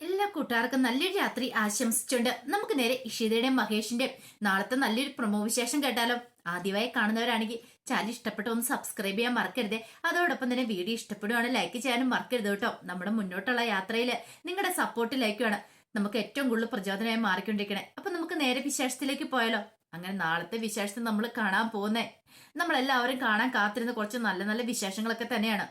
എല്ലാ കൂട്ടുകാർക്കും നല്ലൊരു രാത്രി ആശംസിച്ചുകൊണ്ട് നമുക്ക് നേരെ ഇഷിതയുടെയും മഹേഷിന്റെയും നാളത്തെ നല്ലൊരു പ്രമോ വിശേഷം കേട്ടാലോ. ആദ്യമായി കാണുന്നവരാണെങ്കിൽ ചാനൽ ഇഷ്ടപ്പെട്ട് ഒന്ന് സബ്സ്ക്രൈബ് ചെയ്യാൻ മറക്കരുത്. അതോടൊപ്പം തന്നെ വീഡിയോ ഇഷ്ടപ്പെടുവാണ് ലൈക്ക് ചെയ്യാനും മറക്കരുത് കേട്ടോ. നമ്മുടെ മുന്നോട്ടുള്ള യാത്രയിൽ നിങ്ങളുടെ സപ്പോർട്ട് ലൈക്കുമാണ് നമുക്ക് ഏറ്റവും കൂടുതൽ പ്രചോദനമായി മാറിക്കൊണ്ടിരിക്കണേ. അപ്പൊ നമുക്ക് നേരെ വിശേഷത്തിലേക്ക് പോയാലോ. അങ്ങനെ നാളത്തെ വിശേഷത്തിൽ നമ്മൾ കാണാൻ പോകുന്നേ. നമ്മളെല്ലാവരും കാണാൻ കാത്തിരുന്ന കുറച്ച് നല്ല നല്ല വിശേഷങ്ങളൊക്കെ തന്നെയാണ്.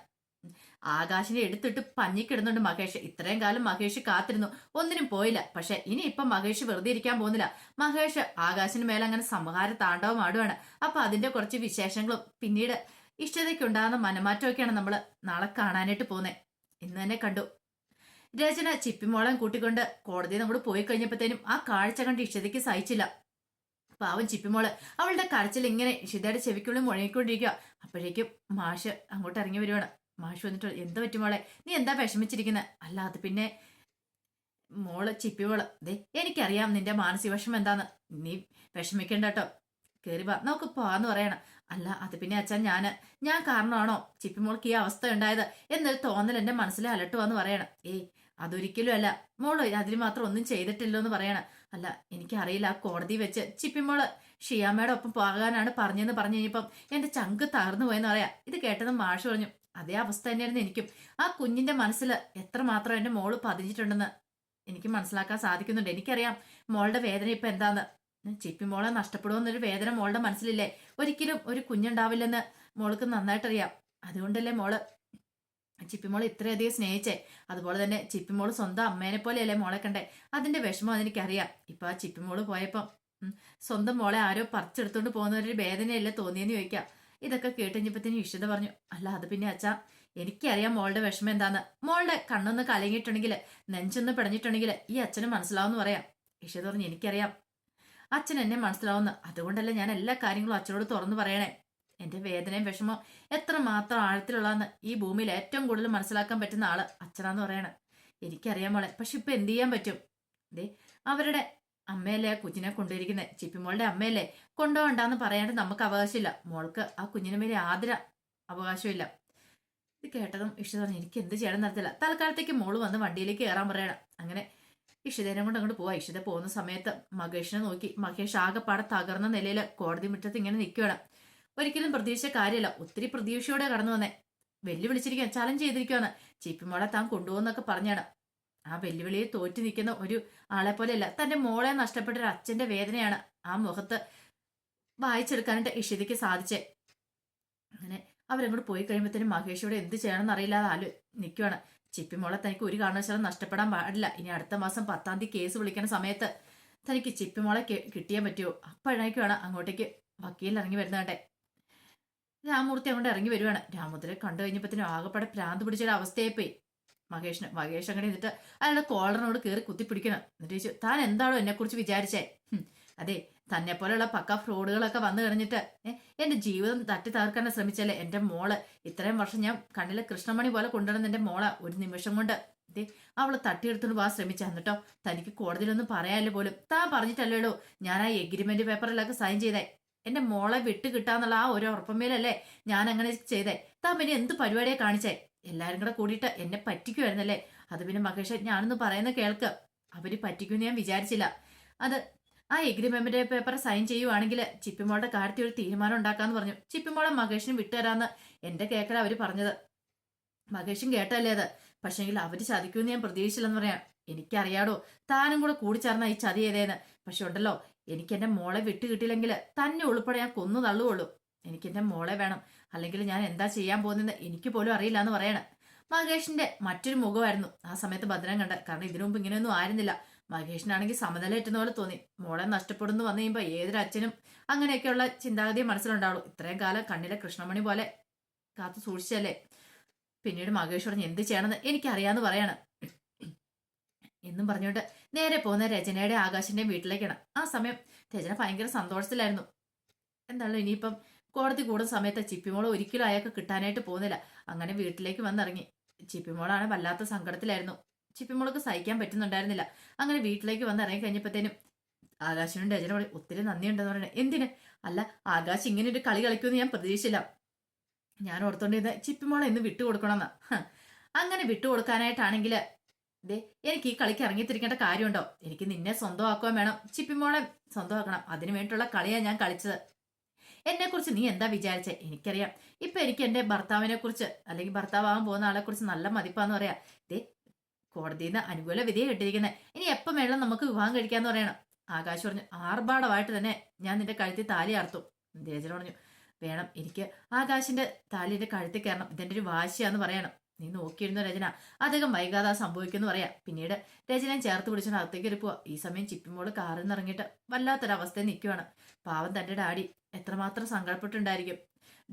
ആകാശിനെ എടുത്തിട്ട് പഞ്ഞിക്കിടുന്നുണ്ട് മഹേഷ് ഇത്രയും കാലം മഹേഷ് കാത്തിരുന്നു. ഒന്നിനും പോയില്ല. പക്ഷെ ഇനി ഇപ്പൊ മഹേഷ് വെറുതെ ഇരിക്കാൻ പോകുന്നില്ല. മഹേഷ് ആകാശിന് മേലെ അങ്ങനെ സംഹാര താണ്ടവം ആടുവാണ്. അപ്പൊ അതിന്റെ കുറച്ച് വിശേഷങ്ങളും പിന്നീട് ഇഷ്ടതയ്ക്കുണ്ടാകുന്ന മനമാറ്റമൊക്കെയാണ് നമ്മൾ നാളെ കാണാനായിട്ട് പോകുന്നത് ഇന്ന് തന്നെ കണ്ടു. രചന ചിപ്പിമോളം കൂട്ടിക്കൊണ്ട് കോടതി നമ്മൾ പോയി കഴിഞ്ഞപ്പോഴത്തേനും ആ കാഴ്ച കണ്ട് ഇഷ്ടതയ്ക്ക് സഹിച്ചില്ല. പാവം ചിപ്പിമോൾ. അവളുടെ കരച്ചിൽ ഇങ്ങനെ ഇഷിതയുടെ ചെവിക്കുള്ളിൽ മുഴങ്ങിക്കൊണ്ടിരിക്കുക അപ്പോഴേക്കും മാഷ് അങ്ങോട്ട് ഇറങ്ങി വരുവാണ്. മാഷ് വന്നിട്ട് എന്താ പറ്റും മോളെ? നീ എന്താ വിഷമിച്ചിരിക്കുന്നത് അല്ലാതെ പിന്നെ മോൾ ചിപ്പിമോൾ ദേ എനിക്കറിയാം നിന്റെ മാനസിക വിഷമം എന്താന്ന്. നീ വിഷമിക്കണ്ട കേട്ടോ കയറി വാ. നമുക്ക് പോവാന്ന് പറയണം. അല്ല അത് പിന്നെ അച്ഛൻ ഞാൻ. ഞാൻ കാരണമാണോ ചിപ്പി ചിപ്പിമോൾക്ക് ഈ അവസ്ഥ ഉണ്ടായത് എന്നൊരു തോന്നൽ എന്റെ മനസ്സിൽ അലട്ടുവാന്ന് പറയണം. ഏയ് അതൊരിക്കലും അല്ല. മോൾ അതിന് മാത്രം ഒന്നും ചെയ്തിട്ടില്ലോ എന്ന് പറയണം. അല്ല എനിക്കറിയില്ല. ആ കോടതി വെച്ച് ചിപ്പി ചിപ്പിമോൾ ഷിയാമ്മയുടെ ഒപ്പം പോകാനാണ് പറഞ്ഞെന്ന് പറഞ്ഞു കഴിഞ്ഞപ്പം എന്റെ ചങ്ക് തകർന്നു പോയെന്ന് പറയാം. ഇത് കേട്ടത് മാഷ് പറഞ്ഞു അതേ അവസ്ഥ തന്നെയായിരുന്നു എനിക്കും. ആ കുഞ്ഞിന്റെ മനസ്സിൽ എത്രമാത്രം എന്റെ മോൾ പതിഞ്ഞിട്ടുണ്ടെന്ന് എനിക്ക് മനസ്സിലാക്കാൻ സാധിക്കുന്നുണ്ട്. എനിക്കറിയാം മോളുടെ വേദന ഇപ്പൊ എന്താന്ന്. ചിപ്പി മോളെ നഷ്ടപ്പെടുമെന്നൊരു വേദന മോളുടെ മനസ്സിലില്ലേ? ഒരിക്കലും ഒരു കുഞ്ഞുണ്ടാവില്ലെന്ന് മോൾക്ക് നന്നായിട്ടറിയാം. അതുകൊണ്ടല്ലേ മോൾ ചിപ്പി മോളെ ഇത്രയധികം സ്നേഹിച്ചേ. അതുപോലെ തന്നെ ചിപ്പി മോൾ സ്വന്തം അമ്മേനെ പോലെയല്ലേ മോളെ കണ്ടേ. അതിന്റെ വിഷമം അതെനിക്കറിയാം. ഇപ്പൊ ആ ചിപ്പിമോൾ പോയപ്പം ഉം, സ്വന്തം മോളെ ആരോ പറിച്ചെടുത്തോണ്ട് പോകുന്നവരൊരു വേദനയല്ലേ തോന്നിയെന്ന് ചോദിക്കാം. ഇതൊക്കെ കേട്ടുകഴിഞ്ഞപ്പത്തിന് വിശുദ്ധ പറഞ്ഞു അല്ല അത് പിന്നെ അച്ഛാ എനിക്കറിയാം മോളുടെ വിഷമം എന്താന്ന്. മോളുടെ കണ്ണൊന്ന് കലങ്ങിയിട്ടുണ്ടെങ്കിൽ നെഞ്ചൊന്ന് പിടഞ്ഞിട്ടുണ്ടെങ്കിൽ ഈ അച്ഛന് മനസ്സിലാവുമെന്ന് പറയാം. വിശുദ്ധ പറഞ്ഞു എനിക്കറിയാം. അച്ഛൻ എന്നെ മനസ്സിലാവുന്നു. അതുകൊണ്ടല്ലേ ഞാൻ എല്ലാ കാര്യങ്ങളും അച്ഛനോട് തുറന്നു പറയണേ. എന്റെ വേദനയും വിഷമവും എത്ര മാത്രം ആഴത്തിലുള്ളതെന്ന് ഈ ഭൂമിയിൽ ഏറ്റവും കൂടുതൽ മനസ്സിലാക്കാൻ പറ്റുന്ന ആൾ അച്ഛനാന്ന് പറയണേ. എനിക്കറിയാം മോളെ പക്ഷെ ഇപ്പൊ എന്ത് ചെയ്യാൻ പറ്റും? ദേ അവരുടെ അമ്മയല്ലേ ആ കുഞ്ഞിനെ കൊണ്ടുവരിക്കുന്നത് ചിപ്പിമോളുടെ അമ്മയല്ലേ? കൊണ്ടുപോകണ്ടെന്ന് പറയാണ്ട് നമുക്ക് അവകാശമില്ല. മോൾക്ക് ആ കുഞ്ഞിന് മേലെ ആദര അവകാശമില്ല ഇത് കേട്ടതും ഇഷ്ട പറഞ്ഞു എനിക്ക് എന്ത് ചെയ്യണം നടത്തില്ല. തൽക്കാലത്തേക്ക് മോൾ വന്ന് വണ്ടിയിലേക്ക് കയറാൻ പറയണം. അങ്ങനെ ഇഷിതേനെ കൊണ്ട് അങ്ങോട്ട് പോവാ. ഇഷിത പോകുന്ന സമയത്ത് മഹേഷിനെ നോക്കി. മഹേഷ് ആകെപ്പാടെ തകർന്ന നിലയിൽ കോടതി മുറ്റത്ത് ഇങ്ങനെ നിൽക്കുകയാണ് ഒരിക്കലും പ്രതീക്ഷിച്ച കാര്യമല്ല. ഒത്തിരി പ്രതീക്ഷയോടെ കടന്നു വന്നേ. വെല്ലുവിളിച്ചിരിക്കാൻ ചലഞ്ച് ചെയ്തിരിക്കുവാണ് ചിപ്പിമോളെ താൻ കൊണ്ടുപോകുന്നൊക്കെ പറഞ്ഞാണ്. ആ വെല്ലുവിളിയെ തോറ്റു നിൽക്കുന്ന ഒരു ആളെ പോലെയല്ല തന്റെ മോളെ നഷ്ടപ്പെട്ട ഒരു അച്ഛന്റെ വേദനയാണ് ആ മുഖത്ത് വായിച്ചെടുക്കാനായിട്ട് ഇഷിതയ്ക്ക് സാധിച്ചേ. അങ്ങനെ അവരങ്ങോട്ട് പോയി കഴിയുമ്പോഴത്തേനും മഹേഷോട് എന്ത് ചെയ്യണമെന്ന് അറിയില്ലാതെ ആൽ നിൽക്കുവാണ് ചിപ്പിമോളെ തനിക്ക് ഒരു കാരണവശാലും നഷ്ടപ്പെടാൻ പാടില്ല. ഇനി അടുത്ത മാസം പത്താം തീയതി കേസ് വിളിക്കുന്ന സമയത്ത് തനിക്ക് ചിപ്പി മോളെ കിട്ടിയേ പറ്റുമോ അപ്പോഴേക്കുമാണ് അങ്ങോട്ടേക്ക് വക്കീൽ ഇറങ്ങി വരുന്നതേ രാമൂർത്തി അങ്ങോട്ട് ഇറങ്ങി വരുവാണ്. രാമൂർത്തിനെ കണ്ടു കഴിഞ്ഞപ്പോഴത്തേനും ആകെപ്പാടെ ഭ്രാന്ത് പിടിച്ചൊരു അവസ്ഥയായി പോയി മഹേഷിന് മഹേഷ് അങ്ങനെ എന്നിട്ട് അയാളുടെ കോളറിനോട് കയറി കുത്തിപ്പിടിക്കണം. എന്നിട്ട് ചോദിച്ചു താൻ എന്താണോ എന്നെ കുറിച്ച് വിചാരിച്ചേ അതെ തന്നെ പോലെയുള്ള പക്ക ഫ്രോഡുകളൊക്കെ വന്നു കഴിഞ്ഞിട്ട് ഏ, എന്റെ ജീവിതം തട്ടി തകർക്കാൻ ശ്രമിച്ചല്ലേ എന്റെ മോൾ? ഇത്രയും വർഷം ഞാൻ കണ്ണിലെ കൃഷ്ണമണി പോലെ കൊണ്ടുവരുന്ന എന്റെ മോള ഒരു നിമിഷം കൊണ്ട്. ദേ, അവൾ തട്ടിയെടുത്തോണ്ട് പോകാൻ ശ്രമിച്ച. എന്നിട്ടോ തനിക്ക് കോടതിയിലൊന്നും പറയാനില്ല പോലും. താൻ പറഞ്ഞിട്ടല്ലേടോ ഞാൻ ആ എഗ്രിമെന്റ് പേപ്പറിലൊക്കെ സൈൻ ചെയ്തേ. എന്റെ മോളെ വിട്ട് കിട്ടാന്നുള്ള ആ ഒരു ഉറപ്പമേലല്ലേ ഞാൻ അങ്ങനെ ചെയ്തേ. താൻ പിന്നെ എന്ത് പരിപാടിയെ കാണിച്ചേ? എല്ലാരും കൂടെ കൂടിയിട്ട് എന്നെ പറ്റിക്കുമായിരുന്നല്ലേ അത് പിന്നെ മഹേഷ് ഞാനൊന്ന് പറയുന്ന കേൾക്ക്. അവർ പറ്റിക്കുമെന്ന് ഞാൻ വിചാരിച്ചില്ല. അത് ആ എഗ്രിമെന്റ് പേപ്പർ സൈൻ ചെയ്യുവാണെങ്കിൽ ചിപ്പിമോളുടെ കാര്യത്തിൽ ഒരു തീരുമാനം ഉണ്ടാക്കാന്ന് പറഞ്ഞു. ചിപ്പിമോളെ മഹേഷിന് വിട്ടുതരാന്ന് എന്റെ കേക്കല അവർ പറഞ്ഞത്. മഹേഷും കേട്ടല്ലേ അത്? പക്ഷെങ്കിൽ അവർ ചതിക്കുമെന്ന് ഞാൻ പ്രതീക്ഷിച്ചില്ലെന്ന് പറയാം. എനിക്കറിയാടോ താനും കൂടെ കൂടി ചേർന്ന ഈ ചതി ഏതേന്ന്? പക്ഷെ ഉണ്ടല്ലോ എനിക്ക് എന്റെ മോളെ വിട്ടുകിട്ടില്ലെങ്കിൽ തന്നെ ഉൾപ്പെടെ ഞാൻ കൊന്നു തള്ളുകയുള്ളൂ എനിക്ക് എന്റെ മോളെ വേണം. അല്ലെങ്കിൽ ഞാൻ എന്താ ചെയ്യാൻ പോകുന്നത് എനിക്ക് പോലും അറിയില്ല എന്ന് പറയണം. മഹേഷിന്റെ മറ്റൊരു മുഖമായിരുന്നു ആ സമയത്ത് ഭദ്രം കണ്ട കാരണം ഇതിനു മുമ്പ് ഇങ്ങനെയൊന്നും ആയിരുന്നില്ല. മഹേഷിനാണെങ്കിൽ സമനില എറ്റുന്ന പോലെ തോന്നി. മോളെ നഷ്ടപ്പെടുന്നു വന്നു കഴിയുമ്പോൾ ഏതൊരു അച്ഛനും അങ്ങനെയൊക്കെയുള്ള ചിന്താഗതി മനസ്സിലുണ്ടാവുള്ളൂ. ഇത്രയും കാലം കണ്ണിലെ കൃഷ്ണമണി പോലെ കാത്തു സൂക്ഷിച്ചല്ലേ? പിന്നീട് മഹേഷ് പറഞ്ഞു എന്ത് ചെയ്യണമെന്ന് എനിക്കറിയാന്ന് പറയാണ്. എന്നും പറഞ്ഞുകൊണ്ട് നേരെ പോകുന്ന രചനയുടെ ആകാശിന്റെയും വീട്ടിലേക്കാണ്. ആ സമയം രചന ഭയങ്കര സന്തോഷത്തിലായിരുന്നു. എന്താണല്ലോ ഇനിയിപ്പം കോടതി കൂടുന്ന സമയത്ത് ചിപ്പിമോൾ ഒരിക്കലും അയാൾക്ക് കിട്ടാനായിട്ട് പോകുന്നില്ല. അങ്ങനെ വീട്ടിലേക്ക് വന്നിറങ്ങി. ചിപ്പിമോളാണ് വല്ലാത്ത സങ്കടത്തിലായിരുന്നു. ചിപ്പിമോൾക്ക് സഹിക്കാൻ പറ്റുന്നുണ്ടായിരുന്നില്ല. അങ്ങനെ വീട്ടിലേക്ക് വന്ന് ഇറങ്ങി കഴിഞ്ഞപ്പോഴത്തേനും ആകാശിനും പറയും ഒത്തിരി നന്ദിയുണ്ടെന്ന് പറയണേ എന്തിന്? അല്ല ആകാശ് ഇങ്ങനെ ഒരു കളി കളിക്കുമെന്ന് ഞാൻ പ്രതീക്ഷിച്ചില്ല. ഞാൻ ഓർത്തോണ്ടിരുന്ന ചിപ്പിമോളെ ഇന്ന് വിട്ടുകൊടുക്കണമെന്ന്. അങ്ങനെ വിട്ടുകൊടുക്കാനായിട്ടാണെങ്കിൽ ദേ എനിക്ക് ഈ കളിക്ക് ഇറങ്ങിത്തിരിക്കേണ്ട കാര്യമുണ്ടോ? എനിക്ക് നിന്നെ സ്വന്തമാക്കുവാൻ വേണം. ചിപ്പിമോളെ സ്വന്തമാക്കണം. അതിനു വേണ്ടിയിട്ടുള്ള കളിയാണ് ഞാൻ കളിച്ചത്. എന്നെ കുറിച്ച് നീ എന്താ വിചാരിച്ചേ? എനിക്കറിയാം. ഇപ്പൊ എനിക്ക് എന്റെ ഭർത്താവിനെ കുറിച്ച് അല്ലെങ്കിൽ ഭർത്താവാകാൻ പോകുന്ന ആളെ കുറിച്ച് നല്ല മതിപ്പാന്ന് പറയാ. ദേ കോടതിയിൽ നിന്ന് അനുകൂല വിധിയെ കിട്ടിയിരിക്കുന്നത് ഇനി എപ്പം വേണം നമുക്ക് വിവാഹം കഴിക്കാന്ന് പറയണം? ആകാശ് പറഞ്ഞു ആർഭാടമായിട്ട് തന്നെ ഞാൻ നിന്റെ കഴുത്തിൽ താലി അർത്തും രചന പറഞ്ഞു വേണം എനിക്ക് ആകാശിന്റെ താലി എന്റെ കഴുത്തിൽ കയറണം. ഇതെന്റെ ഒരു വാശിയാന്ന് പറയണം. നീ നോക്കിയിരുന്നു രചന? അധികം വൈകാതെ സംഭവിക്കുന്നു പറയാം. പിന്നീട് രചനയും ചേർത്ത് പിടിച്ചിട്ട് അകത്തേക്ക് ഇരിക്കുക ഈ സമയം ചിപ്പിമോൾ കാറിൽ നിന്ന് ഇറങ്ങിയിട്ട് വല്ലാത്തൊരവസ്ഥയിൽ നിൽക്കുവാണ് പാവം തന്റെ ഡാഡി. എത്രമാത്രം സങ്കടപ്പെട്ടുണ്ടായിരിക്കും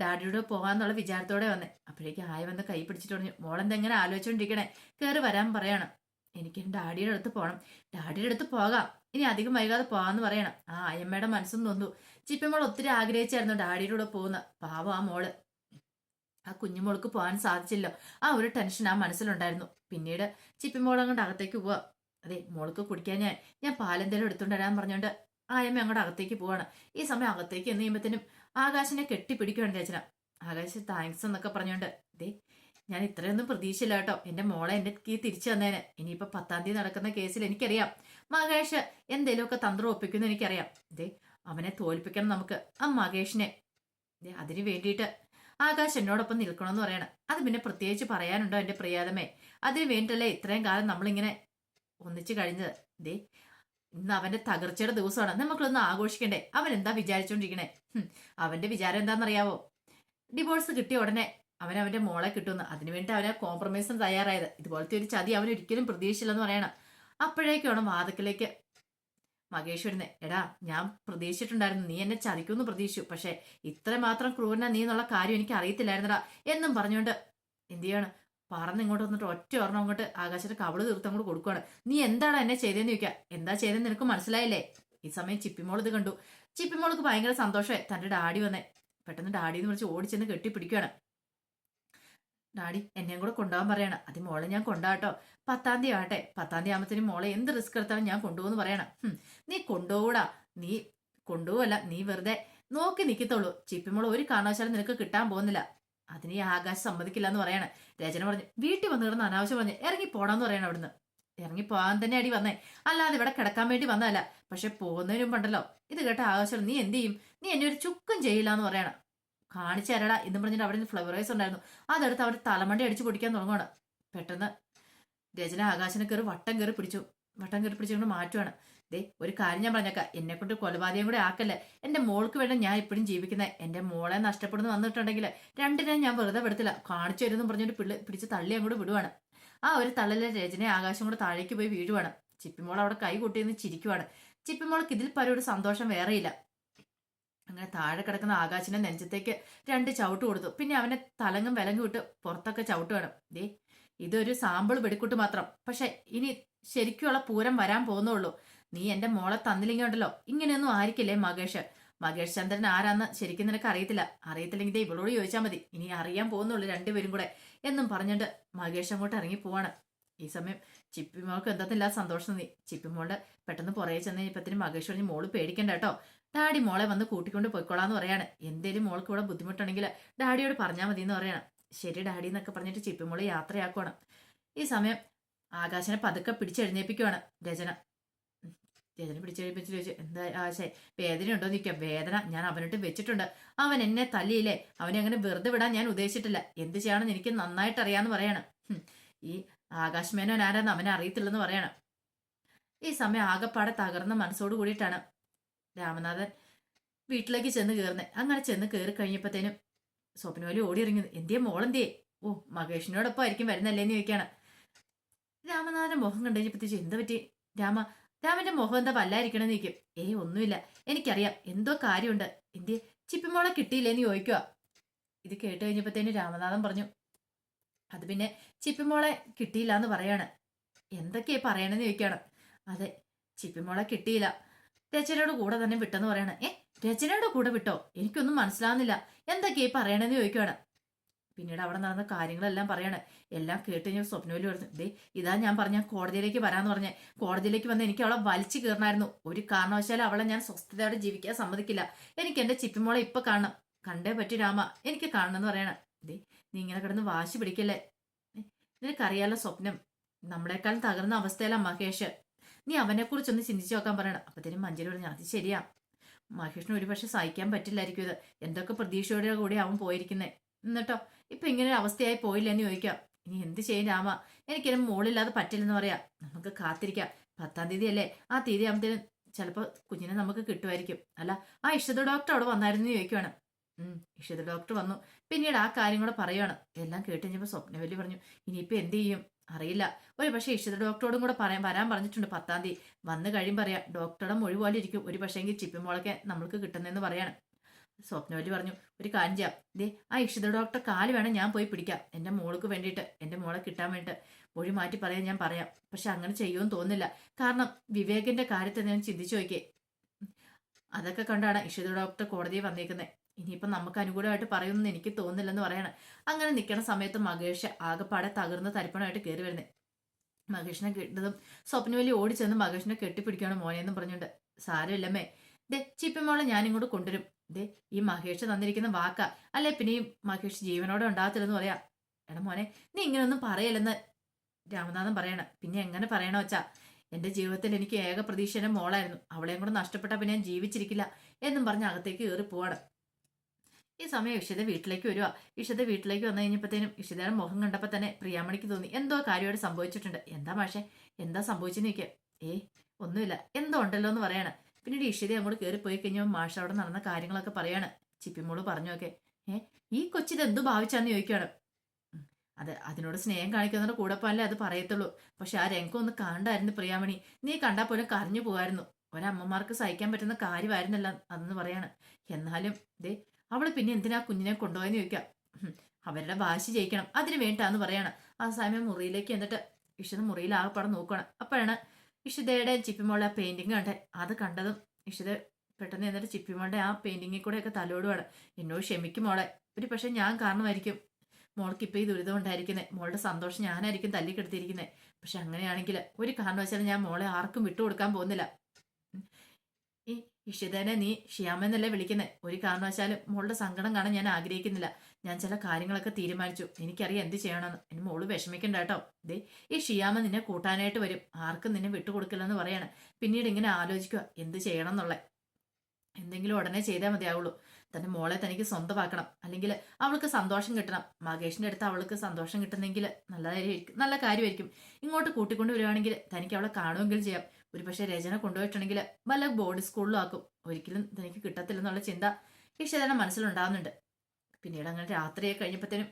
ഡാഡിയുടെ പോകാന്നുള്ള വിചാരത്തോടെ വന്നേ. അപ്പോഴേക്ക് ആയ വന്ന് കൈ പിടിച്ചിട്ട് പറഞ്ഞു മോളെന്തെങ്ങനെ ആലോചിച്ചോണ്ടിരിക്കണേ? കയറി വരാൻ പറയണം. എനിക്ക് ഡാഡിയുടെ അടുത്ത് പോകണം ഡാഡിയുടെ അടുത്ത് പോകാം. ഇനി അധികം വൈകാതെ പോകാന്ന് പറയണം. ആ അയ്യമ്മയുടെ മനസ്സും തോന്നു ചിപ്പിമോൾ ഒത്തിരി ആഗ്രഹിച്ചായിരുന്നു ഡാഡിയുടെ കൂടെ പോകുന്ന. പാവം ആ മോൾ. ആ കുഞ്ഞുമോൾക്ക് പോകാൻ സാധിച്ചില്ല. ആ ഒരു ടെൻഷൻ ആ മനസ്സിലുണ്ടായിരുന്നു. പിന്നീട് ചിപ്പിമോൾ അങ്ങോട്ട് അകത്തേക്ക് പോവാ. അതെ മോൾക്ക് കുടിക്കാൻ ഞാൻ ഞാൻ പാലെന്തേലും എടുത്തുകൊണ്ട് വരാൻ പറഞ്ഞോണ്ട് ആയമ്മ അങ്ങോട്ട് അകത്തേക്ക് പോവാണ്. ഈ സമയം അകത്തേക്ക് എന്ന് കഴിയുമ്പത്തേനും ആകാശിനെ കെട്ടിപ്പിടിക്കുകയാണ് രചന. ആകാശ് താങ്ക്സ് എന്നൊക്കെ പറഞ്ഞോണ്ട് ദേ ഞാൻ ഇത്രയൊന്നും പ്രതീക്ഷയില്ല കേട്ടോ. എന്റെ മോളെ എന്റെ കീ തിരിച്ചു തന്നേനെ. ഇനിയിപ്പോ പത്താം തീയതി നടക്കുന്ന കേസിൽ എനിക്കറിയാം. മഹേഷ് എന്തേലുമൊക്കെ തന്ത്രം ഒപ്പിക്കുന്നു എനിക്കറിയാം. ദേ അവനെ തോൽപ്പിക്കണം നമുക്ക്. ആ മഹേഷിനെ. ദേ അതിനു വേണ്ടിയിട്ട് ആകാശ് എന്നോടൊപ്പം നിൽക്കണമെന്ന് പറയണം. അത് പിന്നെ പ്രത്യേകിച്ച് പറയാനുണ്ടോ എന്റെ പ്രിയാതമേ? അതിന് വേണ്ടിയിട്ടല്ലേ ഇത്രയും കാലം നമ്മളിങ്ങനെ ഒന്നിച്ചു കഴിഞ്ഞത്? ദേ ഇന്ന് അവന്റെ തകർച്ചയുടെ ദിവസമാണ്. നമുക്കൊന്ന് ആഘോഷിക്കണ്ടേ? അവൻ എന്താ വിചാരിച്ചോണ്ടിരിക്കണേ? അവന്റെ വിചാരം എന്താണെന്നറിയാവോ? ഡിവോഴ്സ് കിട്ടിയ ഉടനെ അവൻ അവന്റെ മോളെ കിട്ടുമെന്ന്. അതിനുവേണ്ടി അവനെ കോംപ്രമൈസിന് തയ്യാറായത്. ഇതുപോലത്തെ ഒരു ചതി അവൻ ഒരിക്കലും പ്രതീക്ഷിച്ചില്ലെന്ന് പറയണം. അപ്പോഴേക്കാണ് വാദക്കിലേക്ക് മകേഷ് വരുന്നത് എടാ ഞാൻ പ്രതീക്ഷിച്ചിട്ടുണ്ടായിരുന്നു. നീ എന്നെ ചതിക്കുമെന്ന് പ്രതീക്ഷിച്ചു. പക്ഷെ ഇത്രമാത്രം ക്രൂരന നീ എന്നുള്ള കാര്യം എനിക്ക് അറിയത്തില്ലായിരുന്നടാ എന്നും പറഞ്ഞുകൊണ്ട് എന്ത് ചെയ്യാണ്? പറന്ന് ഇങ്ങോട്ട് വന്നിട്ട് ഒറ്റ ഒരെണ്ണം അങ്ങോട്ട് ആകാശത്തെ കവൾ തീർത്ത് അങ്ങോട്ട് കൊടുക്കുവാണ്. നീ എന്താണ് എന്നെ ചെയ്തതെന്ന് ചോദിക്കുക എന്താ ചെയ്തതെന്ന് നിനക്ക് മനസ്സിലായില്ലേ? ഈ സമയം ചിപ്പിമോൾ ഇത് കണ്ടു. ചിപ്പിമോൾക്ക് ഭയങ്കര സന്തോഷമായി. തന്റെ ഡാഡി വന്നേ പെട്ടെന്ന് ഡാഡി എന്ന് വിളിച്ച് ഓടിച്ചെന്ന് കെട്ടിപ്പിടിക്കുകയാണ് ഡാഡി എന്നെയും കൂടെ കൊണ്ടുപോകാൻ പറയണം. അത് മോളെ ഞാൻ കൊണ്ടാട്ടോ. പത്താം തീയതി ആട്ടെ പത്താം തീയതി ആകുമ്പത്തേനും മോളെ എന്ത് റിസ്ക് എടുത്താലും ഞാൻ കൊണ്ടുപോകുന്നു പറയണം. നീ കൊണ്ടുപോകൂടാ. നീ കൊണ്ടുപോവല്ല. നീ വെറുതെ നോക്കി നിൽക്കത്തുള്ളൂ ചിപ്പിമോൾ ഒരു കാരണവശാലും നിനക്ക് കിട്ടാൻ പോകുന്നില്ല. അതിന് ഈ ആകാശ് സമ്മതിക്കില്ല എന്ന് പറയാണ്. രചന പറഞ്ഞു വീട്ടിൽ വന്ന് കിടന്ന് അനാവശ്യം പറഞ്ഞു ഇറങ്ങി പോണെന്ന് പറയണം അവിടുന്ന്. ഇറങ്ങി പോകാൻ തന്നെ അടി വന്നേ. അല്ലാതെ ഇവിടെ കിടക്കാൻ വേണ്ടി വന്നതല്ല. പക്ഷെ പോകുന്നതിനും പണ്ടല്ലോ ഇത് കേട്ട ആകാശം നീ എന്ത് ചെയ്യും? നീ എന്നെ ഒരു ചുക്കും ചെയ്യില്ല എന്ന് പറയണം. കാണിച്ചു തരടാ. എന്ന് പറഞ്ഞിട്ട് അവിടെ നിന്ന് ഫ്ലവറൈസ് ഉണ്ടായിരുന്നു. അതെടുത്ത് അവർ തലമണ്ടി അടിച്ചു പൊടിക്കാൻ തുടങ്ങുകയാണ് പെട്ടെന്ന് രചന ആകാശനെ കയറി വട്ടം കയറി പിടിച്ചു. വട്ടം കയറി പിടിച്ചുകൊണ്ട് മാറ്റുവാണ്. ദേ ഒരു കാര്യം ഞാൻ പറഞ്ഞേക്കാം. എന്നെ കൊണ്ട് കൊലപാതകം കൂടെ ആക്കല്ലേ. എന്റെ മോൾക്ക് വേണ്ട ഞാൻ ഇപ്പോഴും ജീവിക്കുന്നത് എന്റെ മോളെ നഷ്ടപ്പെടുന്നു വന്നിട്ടുണ്ടെങ്കിൽ രണ്ടിനെ ഞാൻ വെറുതെ വിടത്തില്ല. കാണിച്ചു തരുമെന്ന് പറഞ്ഞൊരു പിള്ളി പിടിച്ച് തള്ളി അങ്ങോട്ട് വിടുവാണ്. ആ ഒരു തള്ളലെ രചനയെ ആകാശം കൂടെ താഴേക്ക് പോയി വീഴുവാണ്. ചിപ്പിമോൾ അവിടെ കൈ കൂട്ടിയെന്ന് ചിരിക്കുവാണ്. ചിപ്പിമോൾക്ക് ഇതിൽ പരോട് സന്തോഷം വേറെയില്ല. അങ്ങനെ താഴെ കിടക്കുന്ന ആകാശിനെ നെഞ്ചത്തേക്ക് രണ്ട് ചവിട്ട് കൊടുത്തു. പിന്നെ അവനെ തലങ്ങും വിലങ്ങും വിട്ട് പുറത്തൊക്കെ ചവിട്ട് വേണം ദേ ഇതൊരു സാമ്പിൾ വെടിക്കൂട്ട് മാത്രം. പക്ഷെ ഇനി ശരിക്കുള്ള പൂരം വരാൻ പോകുന്നുള്ളൂ. നീ എന്റെ മോളെ തന്നില്ലെങ്കിലുണ്ടല്ലോ. ഇങ്ങനെയൊന്നും ആയിരിക്കില്ലേ മകേഷ്? മകേഷ് ചന്ദ്രൻ ആരാന്ന് ശരിക്കും നിനക്ക് അറിയത്തില്ല. അറിയത്തില്ലെങ്കിൽ ഇവളോട് ചോദിച്ചാൽ മതി. ഇനി അറിയാൻ പോകുന്നുള്ളൂ രണ്ടുപേരും കൂടെ എന്നും പറഞ്ഞിട്ട് മകേഷ് അങ്ങോട്ട് ഇറങ്ങി പോവാണ്. ഈ സമയം ചിപ്പിമോൾക്ക് എന്താത്തില്ല സന്തോഷം നീ. ചിപ്പിമോളുടെ പെട്ടെന്ന് പുറകെ ചെന്ന് ഇപ്പത്തിന് മകേഷ് പറഞ്ഞ് മോൾ പേടിക്കണ്ട കേട്ടോ. ഡാഡി മോളെ വന്ന് കൂട്ടിക്കൊണ്ട് പോയിക്കോളാന്ന് പറയാണ്. എന്തേലും മോൾക്ക് ഇവിടെ ബുദ്ധിമുട്ടുണ്ടെങ്കിൽ ഡാഡിയോട് പറഞ്ഞാൽ മതി എന്ന് പറയണം. ശരി ഡാഡി എന്നൊക്കെ പറഞ്ഞിട്ട് ചിപ്പിമോൾ യാത്രയാക്കുവാണ്. ഈ സമയം ആകാശനെ പതുക്കെ പിടിച്ചെഴുന്നേപ്പിക്കുവാണ് രചന. ഉം. രചന പിടിച്ചെഴുപ്പിച്ച് ചോദിച്ചു എന്താ ആശേ വേദന ഉണ്ടോ? നിൽക്കാം വേദന ഞാൻ അവനിട്ട് വെച്ചിട്ടുണ്ട്. അവൻ എന്നെ തല്ലിയില്ലേ? അവനെ അങ്ങനെ വെറുതെ വിടാൻ ഞാൻ ഉദ്ദേശിച്ചിട്ടില്ല. എന്ത് ചെയ്യണമെന്ന് എനിക്ക് നന്നായിട്ട് അറിയാന്ന് പറയാണ് ഈ ആകാശ് മേനോൻ ആരാന്ന് അവനെ അറിയത്തില്ലെന്ന് പറയണം. ഈ സമയം ആകപ്പാടെ തകർന്ന മനസ്സോട് കൂടിയിട്ടാണ് രാമനാഥൻ വീട്ടിലേക്ക് ചെന്ന് കയറുന്നത് അങ്ങനെ ചെന്ന് കയറി കഴിഞ്ഞപ്പോഴത്തേനും സ്വപ്നോലി ഓടി എന്തേ എന്തിയെ മോളെന്തിയെ ഓ മകേഷിനോടൊപ്പം ആയിരിക്കും വരുന്നല്ലേന്ന് ചോദിക്കാണ്. രാമനാഥന്റെ മുഖം കണ്ടു കഴിഞ്ഞപ്പോഴത്തേച്ചു എന്താ പറ്റി? രാമ രാമന്റെ മുഖം എന്താ വല്ലായിരിക്കണം നീക്കും ഏ ഒന്നുമില്ല. എനിക്കറിയാം. എന്തോ കാര്യമുണ്ട്. എന്റെ ചിപ്പിമോളെ കിട്ടിയില്ലേന്ന് ചോദിക്കുക ഇത് കേട്ട് കഴിഞ്ഞപ്പോഴത്തേന് രാമനാഥൻ പറഞ്ഞു അത് പിന്നെ ചിപ്പിമോളെ കിട്ടിയില്ല എന്ന് പറയാണ്. എന്തൊക്കെയാ പറയണെന്ന് ചോദിക്കുകയാണ് അതെ ചിപ്പിമോളെ കിട്ടിയില്ല. രചനയുടെ കൂടെ തന്നെ വിട്ടെന്ന് പറയണേ. ഏ രചനയുടെ കൂടെ വിട്ടോ? എനിക്കൊന്നും മനസ്സിലാവുന്നില്ല. എന്തൊക്കെയാ പറയണെന്ന് ചോദിക്കുവാണ്. പിന്നീട് അവിടെ നടന്ന കാര്യങ്ങളെല്ലാം പറയാണ്. എല്ലാം കേട്ട് ഞാൻ സ്വപ്നവിൽ പറഞ്ഞു ദേ ഇതാ ഞാൻ പറഞ്ഞ കോടതിയിലേക്ക് വരാന്ന് പറഞ്ഞ. കോടതിയിലേക്ക് വന്ന് എനിക്ക് അവളെ വലിച്ചു കയറണമായിരുന്നു ഒരു കാരണവശാലും അവളെ ഞാൻ സ്വസ്ഥതയോടെ ജീവിക്കാൻ സമ്മതിക്കില്ല. എനിക്ക് എന്റെ ചിപ്പിമോളെ ഇപ്പൊ കാണണം. കണ്ടേ പറ്റി രാമ. എനിക്ക് കാണണം എന്ന് പറയണം. ദേ നീ ഇങ്ങനെ കിടന്ന് വാശി പിടിക്കല്ലേ? നിനക്കറിയാലോ സ്വപ്നം? നമ്മളെക്കാളും തകർന്ന അവസ്ഥയിലാ മഹേഷ്. നീ അവനെ കുറിച്ചൊന്ന് ചിന്തിച്ചു നോക്കാൻ പറയണം. അപ്പത്തേനും മഞ്ജരി പറഞ്ഞു അത് ശരിയാ. മഹേഷിന് ഒരുപക്ഷെ സഹിക്കാൻ പറ്റില്ലായിരിക്കും ഇത്. എന്തൊക്കെ പ്രതീക്ഷയോടെ കൂടി അവൻ പോയിരിക്കുന്നേ. എന്നിട്ടോ ഇപ്പൊ ഇങ്ങനെ ഒരു അവസ്ഥയായി പോയില്ല എന്ന് ചോദിക്കാം. ഇനി എന്ത് ചെയ്യും രാമ? എനിക്കിനും മോളില്ലാതെ പറ്റില്ലെന്ന് പറയാം. നമുക്ക് കാത്തിരിക്കാം. പത്താം തീയതി അല്ലേ ആ തീയതി ആകുമ്പോഴത്തേനും ചിലപ്പോൾ കുഞ്ഞിനെ നമുക്ക് കിട്ടുമായിരിക്കും. അല്ല ആ ഇഷ്ടത ഡോക്ടർ അവിടെ വന്നായിരുന്നു ചോദിക്കുവാണ്. ഇഷ്ടത ഡോക്ടർ വന്നു. പിന്നീട് ആ കാര്യങ്ങളെ പറയുവാണ്. എല്ലാം കേട്ട് കഴിഞ്ഞപ്പോൾ സ്വപ്നവല്ലി പറഞ്ഞു ഇനിയിപ്പോൾ എന്ത് ചെയ്യും? അറിയില്ല. ഒരു പക്ഷേ ഇഷ്ടത ഡോക്ടറോടും കൂടെ പറയാൻ വരാൻ പറഞ്ഞിട്ടുണ്ട് പത്താം തീയതി. വന്ന് കഴിയുമ്പോൾ പറയാം ഡോക്ടറുടെ മൊഴി പോലെ ഇരിക്കും. ഒരു പക്ഷേ പക്ഷേങ്കിൽ ചിപ്പിമോളൊക്കെ നമ്മൾക്ക് കിട്ടുന്നതെന്ന് പറയാണ്. സ്വപ്നവല്ലി പറഞ്ഞു ഒരു കാര്യം ചെയ്യാം. ദേ ആ ഇക്ഷിത ഡോക്ടർ കാൽ വേണം ഞാൻ പോയി പിടിക്കാം. എന്റെ മോൾക്ക് വേണ്ടിയിട്ട് എന്റെ മോളെ കിട്ടാൻ വേണ്ടിയിട്ട്. മൊഴി മാറ്റി പറയാൻ ഞാൻ പറയാം. പക്ഷെ അങ്ങനെ ചെയ്യുമെന്ന് തോന്നുന്നില്ല. കാരണം വിവേകിന്റെ കാര്യത്തിൽ ഞാൻ ചിന്തിച്ചു നോക്കിയേ. അതൊക്കെ കണ്ടാണ് ഇഷിത ഡോക്ടർ കോടതിയിൽ വന്നേക്കുന്നത് ഇനിയിപ്പം നമുക്ക് അനുകൂലമായിട്ട് പറയുമെന്ന് എനിക്ക് തോന്നുന്നില്ലെന്ന് പറയണം. അങ്ങനെ നിൽക്കണ സമയത്ത് മഹേഷ് ആകെപ്പാടെ തകർന്ന് തരിപ്പണമായിട്ട് കയറി വരുന്നത് മഹേഷിനെ കിട്ടതും സ്വപ്നവലി ഓടിച്ചെന്ന് മഹേഷിനെ കെട്ടിപ്പിടിക്കുകയാണ് മോനെ എന്നും പറഞ്ഞുകൊണ്ട് സാരമില്ലമ്മേ. ദേ ചിപ്പിമോളെ ഞാനിങ്ങോട്ട് കൊണ്ടുവരും. ദേ ഈ മഹേഷ് തന്നിരിക്കുന്ന വാക്ക. അല്ലെ പിന്നെ ഈ മഹേഷ് ജീവനോടെ ഉണ്ടാകത്തില്ലെന്ന് പറയാം. എടാ മോനെ നീ ഇങ്ങനെയൊന്നും പറയല്ലെന്ന് രാമനാഥൻ പറയണം. പിന്നെ എങ്ങനെ പറയണോ വെച്ചാ എന്റെ ജീവിതത്തിൽ എനിക്ക് ഏക പ്രതീക്ഷ എന്റെ മോളായിരുന്നു. അവളെയും കൂടെ നഷ്ടപ്പെട്ട പിന്നെ ഞാൻ ജീവിച്ചിരിക്കില്ല എന്നും പറഞ്ഞ് അകത്തേക്ക് കയറി പോവാണ്. ഈ സമയം ഇഷിത വീട്ടിലേക്ക് വരുവാ. ഇഷിത വീട്ടിലേക്ക് വന്നു കഴിഞ്ഞപ്പോഴത്തേനും ഇഷിതയുടെ മുഖം കണ്ടപ്പോൾ തന്നെ പ്രിയാമണിക്ക് തോന്നി. എന്തോ കാര്യമായിട്ട് സംഭവിച്ചിട്ടുണ്ട്. എന്താ മാഷെ? എന്താ സംഭവിച്ചെന്ന് ചോദിക്കുക ഏ ഒന്നുമില്ല. എന്തോ ഉണ്ടല്ലോ എന്ന് പറയാണ്. പിന്നീട് ഇഷിത അങ്ങോട്ട് കയറി പോയി കഴിഞ്ഞാൽ മാഷ അവിടെ നടന്ന കാര്യങ്ങളൊക്കെ പറയാണ്. ചിപ്പിമോൾ പറഞ്ഞൊക്കെ ഏ ഈ കൊച്ചിത് എന്തു ഭാവിച്ചാന്ന് ചോദിക്കുകയാണ്. അത് അതിനോട് സ്നേഹം കാണിക്കുന്നതിന്റെ കൂടെ പോലെ അത് പറയത്തുള്ളൂ. പക്ഷെ ആ രംഗം ഒന്ന് കണ്ടായിരുന്നു പ്രിയാമണി. നീ കണ്ടാൽ പോലും കരഞ്ഞു പോകായിരുന്നു ഒരമ്മമാർക്ക് സഹിക്കാൻ പറ്റുന്ന കാര്യമായിരുന്നല്ല അതെന്ന് പറയാണ്. എന്നാലും ദേ അവൾ പിന്നെ എന്തിനാ കുഞ്ഞിനെ കൊണ്ടുപോയെന്ന് ചോദിക്കാം. അവരുടെ വാശി ജയിക്കണം. അതിന് വേണ്ടാന്ന് പറയാണ്. ആ സമയം മുറിയിലേക്ക് എന്നിട്ട് വിഷുന്ന് മുറിയിൽ ആകെപ്പാടെ നോക്കണം അപ്പോഴാണ് ഇഷിതയുടെ ചിപ്പിമോളെ ആ പെയിന്റിങ് കണ്ടേ? അത് കണ്ടതും ഇഷിത പെട്ടെന്ന് എന്നിട്ട് ചിപ്പിമോളുടെ ആ പെയിന്റിങ്ങിൽ കൂടെയൊക്കെ തലോടുവാണ്. എന്നോട് ക്ഷമിക്കും മോളെ. ഒരു പക്ഷേ ഞാൻ കാരണമായിരിക്കും മോൾക്ക് ഇപ്പൊ ഈ ദുരിതം ഉണ്ടായിരിക്കുന്നത് മോളുടെ സന്തോഷം ഞാനായിരിക്കും തല്ലിക്കെടുത്തിരിക്കുന്നത് പക്ഷെ അങ്ങനെയാണെങ്കിൽ ഒരു കാരണവശാലും ഞാൻ മോളെ ആർക്കും വിട്ടുകൊടുക്കാൻ പോകുന്നില്ല. ഈ ഇഷിതേനെ നീ ഷ്യാമെന്നല്ലേ വിളിക്കുന്നത് ഒരു കാരണവശാലും മോളുടെ സങ്കടം കാണാൻ ഞാൻ ആഗ്രഹിക്കുന്നില്ല. ഞാൻ ചില കാര്യങ്ങളൊക്കെ തീരുമാനിച്ചു. എനിക്കറിയാം എന്ത് ചെയ്യണമെന്ന്. എന്നെ മോൾ വിഷമിക്കണ്ട കേട്ടോ. ദേ ഈ ഷിയാമ നിന്നെ കൂട്ടാനായിട്ട് വരും. ആർക്കും നിന്നെ വിട്ടുകൊടുക്കില്ലെന്ന് പറയാണ്. പിന്നീട് ഇങ്ങനെ ആലോചിക്കുക എന്ത് ചെയ്യണം എന്നുള്ളേ. എന്തെങ്കിലും ഉടനെ ചെയ്താൽ മതിയാവുള്ളൂ. തന്റെ മോളെ തനിക്ക് സ്വന്തമാക്കണം. അല്ലെങ്കിൽ അവൾക്ക് സന്തോഷം കിട്ടണം. മകേഷിന്റെ അടുത്ത് അവൾക്ക് സന്തോഷം കിട്ടുന്നെങ്കിൽ നല്ലതായിരിക്കും നല്ല കാര്യമായിരിക്കും. ഇങ്ങോട്ട് കൂട്ടിക്കൊണ്ട് വരികയാണെങ്കിൽ തനിക്ക് അവളെ കാണുമെങ്കിലും ചെയ്യാം. ഒരു പക്ഷേ രചന കൊണ്ടുപോയിട്ടുണ്ടെങ്കിൽ വല്ല ബോർഡ് സ്കൂളിലും ആക്കും. ഒരിക്കലും തനിക്ക് കിട്ടത്തില്ലെന്നുള്ള ചിന്ത ഇഷ്ടതന്നെ മനസ്സിലുണ്ടാകുന്നുണ്ട് പിന്നീട് അങ്ങനെ രാത്രിയെ കഴിഞ്ഞപ്പോഴത്തേനും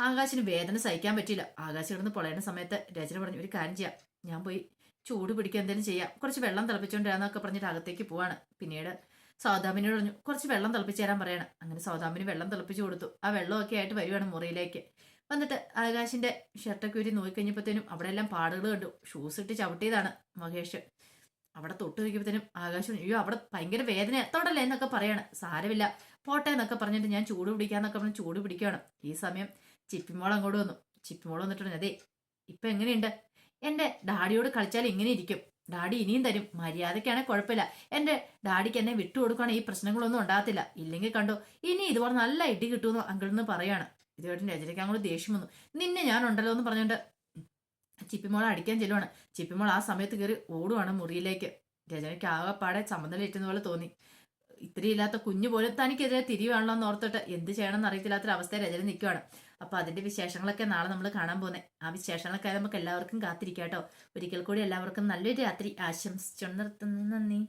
ആകാശിന് വേദന സഹിക്കാൻ പറ്റിയില്ല. ആകാശം കിടന്ന് പൊളയുന്ന സമയത്ത് രചന പറഞ്ഞു ഒരു കാര്യം ചെയ്യാം. ഞാൻ പോയി ചൂട് പിടിക്കുക എന്തെങ്കിലും ചെയ്യാം. കുറച്ച് വെള്ളം തിളപ്പിച്ചുകൊണ്ടിരാന്നൊക്കെ പറഞ്ഞിട്ട് അകത്തേക്ക് പോവാണ്. പിന്നീട് സൗദാമിനോട് പറഞ്ഞു കുറച്ച് വെള്ളം തിളപ്പിച്ച് തരാൻ പറയണം. അങ്ങനെ സൗദാമിന് വെള്ളം തിളപ്പിച്ചു കൊടുത്തു. ആ വെള്ളമൊക്കെ ആയിട്ട് വരുവാണ് മുറിയിലേക്ക്. വന്നിട്ട് ആകാശിന്റെ ഷർട്ടൊക്കെ ഊരി നോക്കിക്കഴിഞ്ഞപ്പോഴത്തേനും അവിടെ എല്ലാം പാടുകൾ കണ്ടു. ഷൂസ് ഇട്ട് ചവിട്ടിയതാണ് മഹേഷ്. അവിടെ തൊട്ട് നോക്കിയപ്പോഴത്തേനും ആകാശം അയ്യോ അവിടെ ഭയങ്കര വേദന. തൊടല്ലേ? എന്നൊക്കെ പറയാണ്. സാരമില്ല. പോട്ടെ എന്നൊക്കെ പറഞ്ഞിട്ട് ഞാൻ ചൂട് പിടിക്കാന്നൊക്കെ പറഞ്ഞ് ചൂട് പിടിക്കുകയാണ് ഈ സമയം ചിപ്പിമോൾ അങ്ങോട്ട് വന്നു. ചിപ്പിമോൾ വന്നിട്ടുണ്ട് അതെ ഇപ്പൊ എങ്ങനെയുണ്ട്? എന്റെ ഡാഡിയോട് കളിച്ചാൽ ഇങ്ങനെ ഇരിക്കും. ഡാഡി ഇനിയും തരും. മര്യാദയ്ക്കാണെ കുഴപ്പമില്ല. എന്റെ ഡാഡിക്ക് എന്നെ വിട്ടുകൊടുക്കുകയാണെങ്കിൽ ഈ പ്രശ്നങ്ങളൊന്നും ഉണ്ടാകത്തില്ല. ഇല്ലെങ്കിൽ കണ്ടോ ഇനി ഇതുപോലെ നല്ല ഇടി കിട്ടുമെന്ന് അങ്കിൾ എന്ന് പറയാണ്. ഇതുമായിട്ട് രജനിക്ക് അങ്ങോട്ട് ദേഷ്യം വന്നു. നിന്നെ ഞാൻ ഉണ്ടല്ലോ എന്ന് പറഞ്ഞുകൊണ്ട് ചിപ്പിമോൾ അടിക്കാൻ ചെല്ലുവാണ്. ചിപ്പിമോൾ ആ സമയത്ത് കയറി ഓടുവാണ് മുറിയിലേക്ക്. രജനിക്ക് ആകെപ്പാടെ ചമ്മന്തലേറ്റുന്ന പോലെ തോന്നി. ഇത്രയില്ലാത്ത കുഞ്ഞു പോലെ തനിക്കെതിരെ തിരിവാണല്ലോ എന്ന് ഓർത്തിട്ട് എന്ത് ചെയ്യണമെന്ന് അറിയത്തില്ലാത്തൊരവസ്ഥ രചന നിൽക്കുവാണ് അപ്പൊ അതിന്റെ വിശേഷങ്ങളൊക്കെ നാളെ നമ്മൾ കാണാൻ പോകുന്നത് ആ വിശേഷങ്ങളൊക്കെ നമുക്ക് എല്ലാവർക്കും കാത്തിരിക്കാം കേട്ടോ. ഒരിക്കൽ കൂടി എല്ലാവർക്കും നല്ലൊരു രാത്രി ആശംസിച്ചു നിർത്തുന്നു. നന്ദി.